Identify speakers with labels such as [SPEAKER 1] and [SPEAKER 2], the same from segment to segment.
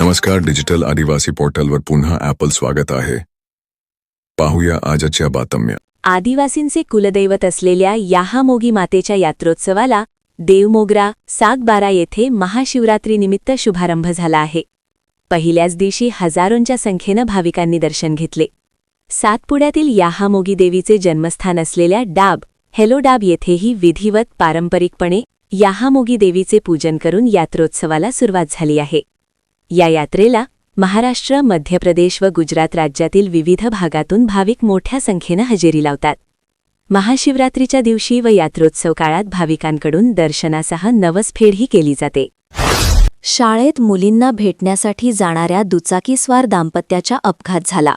[SPEAKER 1] नमस्कार डिजिटल आदिवासी पोर्टलवर पुन्हा ॲपल स्वागत आहे. पाहूया आजच्या बातम्या.
[SPEAKER 2] आदिवासींचे कुलदैवत असलेल्या याहामोगी मातेच्या यात्रोत्सवाला देवमोगरा सागबारा येथे महाशिवरात्रीनिमित्त शुभारंभ झाला आहे. पहिल्याच दिवशी हजारोंच्या संख्येनं भाविकांनी दर्शन घेतले. सातपुड्यातील याहामोगी देवीचे जन्मस्थान असलेल्या डाब हेलो डाब येथेही विधिवत पारंपरिकपणे याहामोगी देवीचे पूजन करून यात्रोत्सवाला सुरुवात झाली आहे. या यात्रेला महाराष्ट्र मध्य प्रदेश व गुजरात राज्यातील विविध भागातून भाविक मोठ्या संख्येनं हजेरी लावतात. महाशिवरात्रीच्या दिवशी व यात्रोत्सव काळात भाविकांकडून दर्शनासह नवसफेडही केली जाते. शाळेत मुलींना भेटण्यासाठी जाणाऱ्या दुचाकीस्वार दाम्पत्याचा अपघात झाला.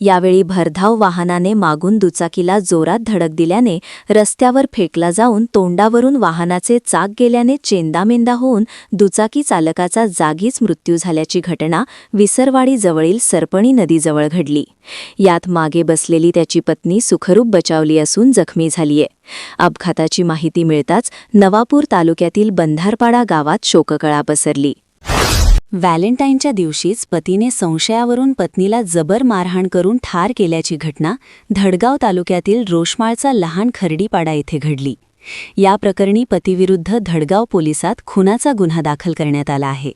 [SPEAKER 2] यावेळी भरधाव वाहनाने मागून दुचाकीला जोरात धडक दिल्याने रस्त्यावर फेकला जाऊन तोंडावरून वाहनाचे चाक गेल्याने चेंदामेंदा होऊन दुचाकी चालकाचा जागीच मृत्यू झाल्याची घटना विसरवाडीजवळील सरपणी नदीजवळ घडली. यात मागे बसलेली त्याची पत्नी सुखरूप बचावली असून जखमी झालीय. अपघाताची माहिती मिळताच नवापूर तालुक्यातील बंधारपाडा गावात शोककळा पसरली. व्हॅलेंटाईनच्या दिवशीच पतीने संशयावरून पत्नीला जबर मारहाण करून ठार केल्याची घटना धडगाव तालुक्यातील रोषमाळचा लहान खर्डीपाडा येथे घडली. या प्रकरणी पतीविरुद्ध धडगाव पोलिसात खुनाचा गुन्हा दाखल करण्यात आला आहे.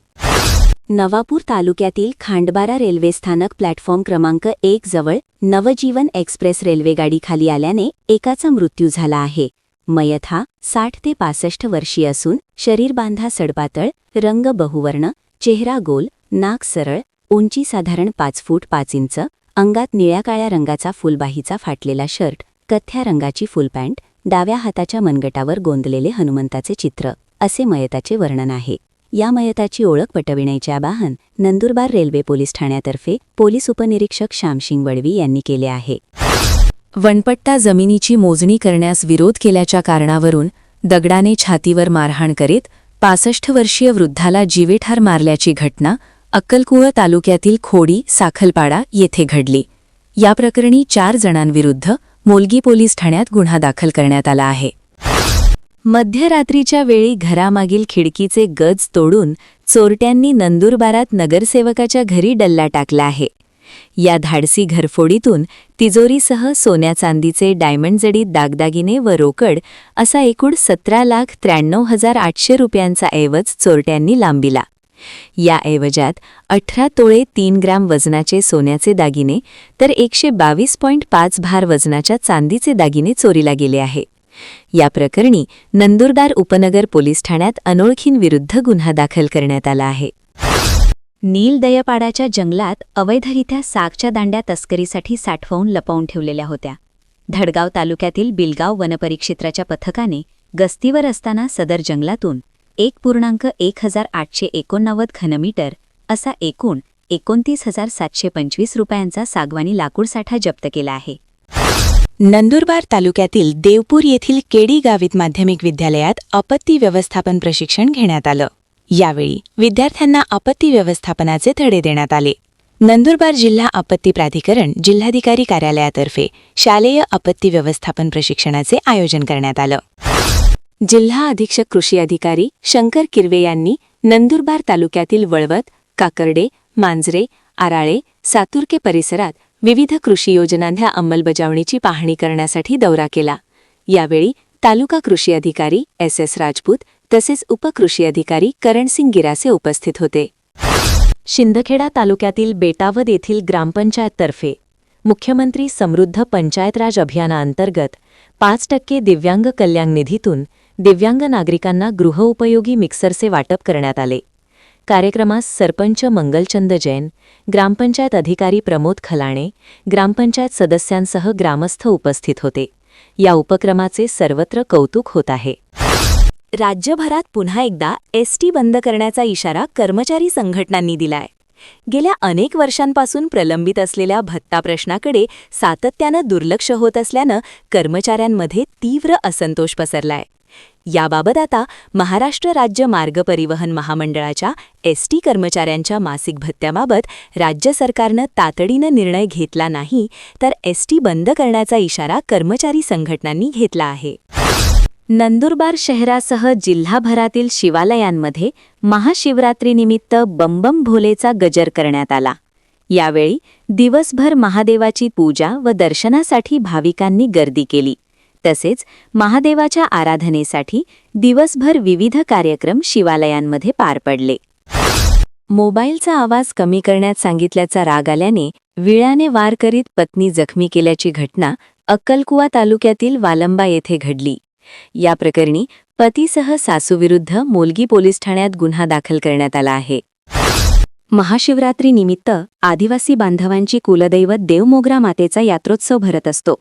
[SPEAKER 2] नवापूर तालुक्यातील खांडबारा रेल्वे स्थानक प्लॅटफॉर्म क्रमांक एक जवळ नवजीवन एक्सप्रेस रेल्वेगाडी खाली आल्याने एकाचा मृत्यू झाला आहे. मयथा साठ ते पासष्ट वर्षी असून शरीरबांधा सडपातळ रंग बहुवर्ण चेहरा गोल नाक सरळ उंची साधारण पाच फूट पाच इंच अंगात निळ्या काळ्या रंगाचा फुलबाहीचा फाटलेला शर्ट कथ्या रंगाची फुल पॅन्ट डाव्या हाताच्या मनगटावर गोंदलेले हनुमंताचे चित्र असे मयताचे वर्णन आहे. या मयताची ओळख पटविण्याचे आवाहन नंदुरबार रेल्वे पोलीस ठाण्यातर्फे पोलीस उपनिरीक्षक श्यामसिंग वडवी यांनी केले आहे. वनपट्टा जमिनीची मोजणी करण्यास विरोध केल्याच्या कारणावरून दगडाने छातीवर मारहाण करीत पासष्ट वर्षीय वृद्धाला जीवेठार मारल्याची घटना अक्कलकुळ तालुक्यातील खोडी साखलपाडा येथे घडली. या प्रकरणी चार जणांविरुद्ध मोलगी पोलीस ठाण्यात गुन्हा दाखल करण्यात आला आहे. मध्यरात्रीच्या वेळी घरामागील खिडकीचे गज तोडून चोरट्यांनी नंदुरबारात नगरसेवकाच्या घरी डल्ला टाकला आहे. या धाडसी घरफोडीतून तिजोरीसह सोन्या चांदीचे डायमंड जडीत दागदागिने व रोकड असा एकूण सतरा लाख त्र्याण्णव हजार आठशे रुपयांचा ऐवज चोरट्यांनी लांबिला. या ऐवजात अठरा तोळे तीन ग्राम वजनाचे सोन्याचे दागिने तर एकशे बावीस पॉईंट पाच भार वजनाच्या चांदीचे दागिने चोरीला गेले आहे. या प्रकरणी नंदुरबार उपनगर पोलीस ठाण्यात अनोळखींविरुद्ध गुन्हा दाखल करण्यात आला आहे. नीलदयपाडाच्या जंगलात अवैधरित्या सागच्या दांड्या तस्करीसाठी साठवून लपवून ठेवलेल्या होत्या. धडगाव तालुक्यातील बिलगाव वनपरिक्षेत्राच्या पथकाने गस्तीवर असताना सदर जंगलातून एक पूर्णांक एक हजार आठशे एकोणनव्वद घनमीटर असा एकूण एकोणतीस हजार सातशे पंचवीस रुपयांचा सागवानी लाकूडसाठा जप्त केला आहे.
[SPEAKER 3] नंदुरबार तालुक्यातील देवपूर येथील केडी गावित माध्यमिक विद्यालयात आपत्ती व्यवस्थापन प्रशिक्षण घेण्यात आलं. यावेळी विद्यार्थ्यांना आपत्ती व्यवस्थापनाचे धडे देण्यात आले. नंदुरबार जिल्हा आपत्ती प्राधिकरण जिल्हाधिकारी कार्यालयातर्फे शालेय आपत्ती व्यवस्थापन प्रशिक्षणाचे आयोजन करण्यात आलं.
[SPEAKER 2] जिल्हा अधीक्षक कृषी अधिकारी शंकर किरवे यांनी नंदुरबार तालुक्यातील वळवत काकर्डे मांजरे आराळे सातुर्के परिसरात विविध कृषी योजनांच्या अंमलबजावणीची पाहणी करण्यासाठी दौरा केला. यावेळी तालुका कृषी अधिकारी एस एस राजपूत तसेच उपकृषी अधिकारी करणसिंग गिरासे उपस्थित होते. शिंदखेडा तालुक्यातील बेटावद येथील ग्रामपंचायततर्फे मुख्यमंत्री समृद्ध पंचायत राज अभियानाअंतर्गत पाच टक्के दिव्यांग कल्याण निधीतून दिव्यांग नागरिकांना गृहउपयोगी मिक्सरचे वाटप करण्यात आले. कार्यक्रमास सरपंच मंगलचंद जैन ग्रामपंचायत अधिकारी प्रमोद खलाणे ग्रामपंचायत सदस्यांसह ग्रामस्थ उपस्थित होते. या उपक्रमाचे सर्वत्र कौतुक होत आहे. राज्यभरात पुन्हा एकदा एसटी बंद करण्याचा इशारा कर्मचारी संघटनांनी दिलाय. गेल्या अनेक वर्षांपासून प्रलंबित असलेल्या भत्ता प्रश्नाकडे सातत्यानं दुर्लक्ष होत असल्यानं कर्मचाऱ्यांमध्ये तीव्र असंतोष पसरलाय. याबाबत आता महाराष्ट्र राज्य मार्ग परिवहन महामंडळाच्या एसटी कर्मचाऱ्यांच्या मासिक भत्त्याबाबत राज्य सरकारनं तातडीनं निर्णय घेतला नाही तर एसटी बंद करण्याचा इशारा कर्मचारी संघटनांनी घेतला आहे. नंदुरबार शहरासह जिल्हाभरातील शिवालयांमध्ये महाशिवरात्रीनिमित्त बंबम भोलेचा गजर करण्यात आला. यावेळी दिवसभर महादेवाची पूजा व दर्शनासाठी भाविकांनी गर्दी केली. तसेच महादेवाच्या आराधनेसाठी दिवसभर विविध कार्यक्रम शिवालयांमध्ये पार पडले. मोबाईलचा आवाज कमी करण्यात सांगितल्याचा राग आल्याने विळ्याने वार करीत पत्नी जखमी केल्याची घटना अक्कलकुवा तालुक्यातील वालंबा येथे घडली. या प्रकरणी पतीसह सासूविरुद्ध मोलगी पोलीस ठाण्यात गुन्हा दाखल करण्यात आला आहे. महाशिवरात्रीनिमित्त आदिवासी बांधवांची कुलदैवत देवमोगरा मातेचा यात्रोत्सव भरत असतो.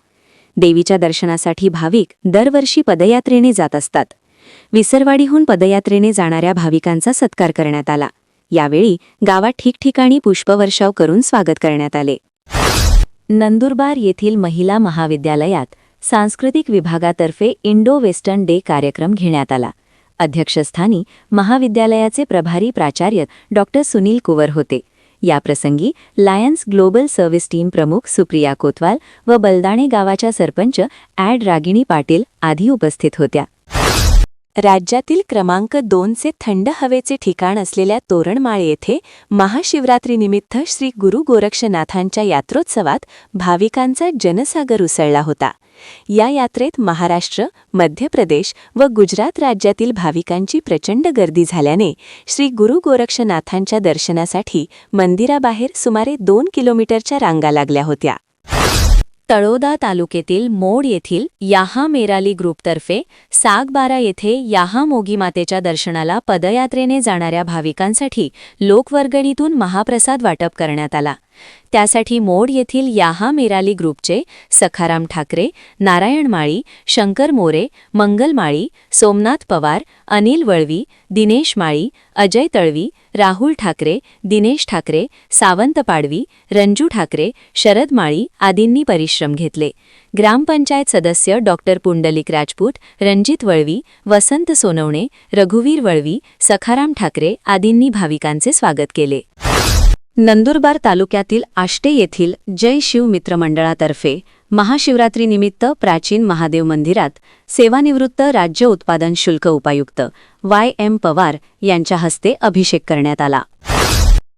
[SPEAKER 2] देवीच्या दर्शनासाठी भाविक दरवर्षी पदयात्रेने जात असतात. विसरवाडीहून पदयात्रेने जाणाऱ्या भाविकांचा सत्कार करण्यात आला. यावेळी गावात ठिकठिकाणी पुष्पवर्षाव करून स्वागत करण्यात आले. नंदुरबार येथील महिला महाविद्यालयात सांस्कृतिक विभागातर्फे इंडो वेस्टर्न डे कार्यक्रम घेण्यात आला. अध्यक्षस्थानी महाविद्यालयाचे प्रभारी प्राचार्य डॉक्टर सुनील कुवर होते. याप्रसंगी लायन्स ग्लोबल सर्व्हिस टीम प्रमुख सुप्रिया कोतवाल व बलदाणे गावाच्या सरपंच ॲड रागिणी पाटील आधी उपस्थित होत्या. राज्यातील क्रमांक दोनचे थंड हवेचे ठिकाण असलेल्या तोरणमाळ येथे महाशिवरात्रीनिमित्त श्री गुरु गोरक्षनाथांच्या यात्रोत्सवात भाविकांचा जनसागर उसळला होता. या यात्रेत महाराष्ट्र मध्य प्रदेश व गुजरात राज्यातील भाविकांची प्रचंड गर्दी झाल्याने श्री गुरु गोरक्षनाथांच्या दर्शनासाठी मंदिराबाहेर सुमारे दोन किलोमीटरच्या रांगा लागल्या होत्या. तळोदा तालुक्यातील मोड येथील याहा मेराली ग्रुपतर्फे सागबारा येथे याहा मोगीमातेच्या दर्शनाला पदयात्रेने जाणाऱ्या भाविकांसाठी लोकवर्गणीतून महाप्रसाद वाटप करण्यात आला. त्यासाठी मोड येथील याहा मेराली ग्रुपचे सखाराम ठाकरे नारायण माळी शंकर मोरे मंगल माळी सोमनाथ पवार अनिल वळवी दिनेश माळी अजय तळवी राहुल ठाकरे दिनेश ठाकरे सावंत पाडवी रंजू ठाकरे शरद माळी आदींनी परिश्रम घेतले. ग्रामपंचायत सदस्य डॉक्टर पुंडलिक राजपूत रणजित वळवी वसंत सोनवणे रघुवीर वळवी सखाराम ठाकरे आदींनी भाविकांचे स्वागत केले. नंदुरबार तालुक्यातील आष्टे येथील जय शिव मित्र मंडळातर्फे महाशिवरात्रीनिमित्त प्राचीन महादेव मंदिरात सेवानिवृत्त राज्य उत्पादन शुल्क उपायुक्त वाय एम पवार यांच्या हस्ते अभिषेक करण्यात आला.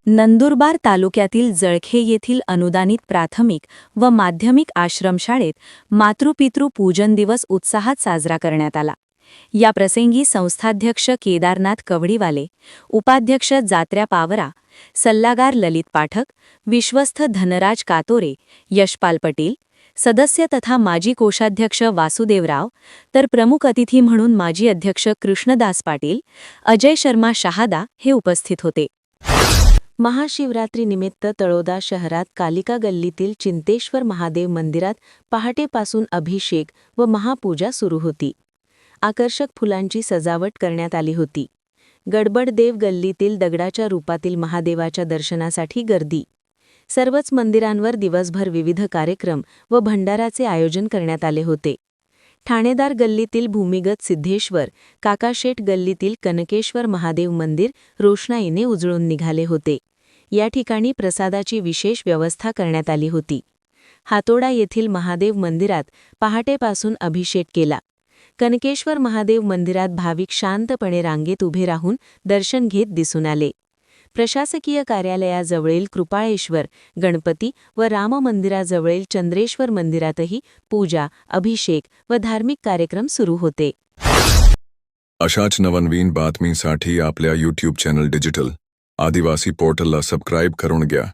[SPEAKER 2] नंदुरबार तालुक्यातील जळखे येथील अनुदानित प्राथमिक व माध्यमिक आश्रमशाळेत मातृपितृ पूजन दिवस उत्साहात साजरा करण्यात आला. या प्रसंगी संस्थाध्यक्ष केदारनाथ कवडीवाले उपाध्यक्ष जात्र्या पावरा सल्लागार ललित पाठक विश्वस्थ धनराज कातोरे यशपाल पटेल सदस्य तथा माजी कोषाध्यक्ष वासुदेवराव तर प्रमुख अतिथी म्हणून माजी अध्यक्ष कृष्णदास पाटील अजय शर्मा शहादा हे उपस्थित होते. महाशिवरात्रीनिमित्त तळोदा शहरात कालिका गल्लीतील चिंतेश्वर महादेव मंदिरात पहाटेपासून अभिषेक व महापूजा सुरू होती. आकर्षक फुलांची सजावट करण्यात आली होती. गडबडदेव गल्लीतील दगडाच्या रूपातील महादेवाच्या दर्शनासाठी गर्दी. सर्वच मंदिरांवर दिवसभर विविध कार्यक्रम व भंडाराचे आयोजन करण्यात आले होते. ठाणेदार गल्लीतील भूमिगत सिद्धेश्वर काकाशेठ गल्लीतील कनकेश्वर महादेव मंदिर रोषणाईने उजळून निघाले होते. या ठिकाणी प्रसादाची विशेष व्यवस्था करण्यात आली होती. हातोडा येथील महादेव मंदिरात पहाटेपासून अभिषेक केला. कनकेश्वर महादेव मंदिरात भाविक शांतपणे रांगेत उभे राहून दर्शन घेत दिसून आले. प्रशासकीय कार्यालयाजवळील कृपाळेश्वर गणपती व राम मंदिराजवळील चंद्रेश्वर मंदिरातही पूजा अभिषेक व धार्मिक कार्यक्रम सुरू होते.
[SPEAKER 1] अशाच नवनवीन बातमीसाठी आपल्या यूट्यूब चॅनल डिजिटल आदिवासी पोर्टलला सबस्क्राईब करून घ्या.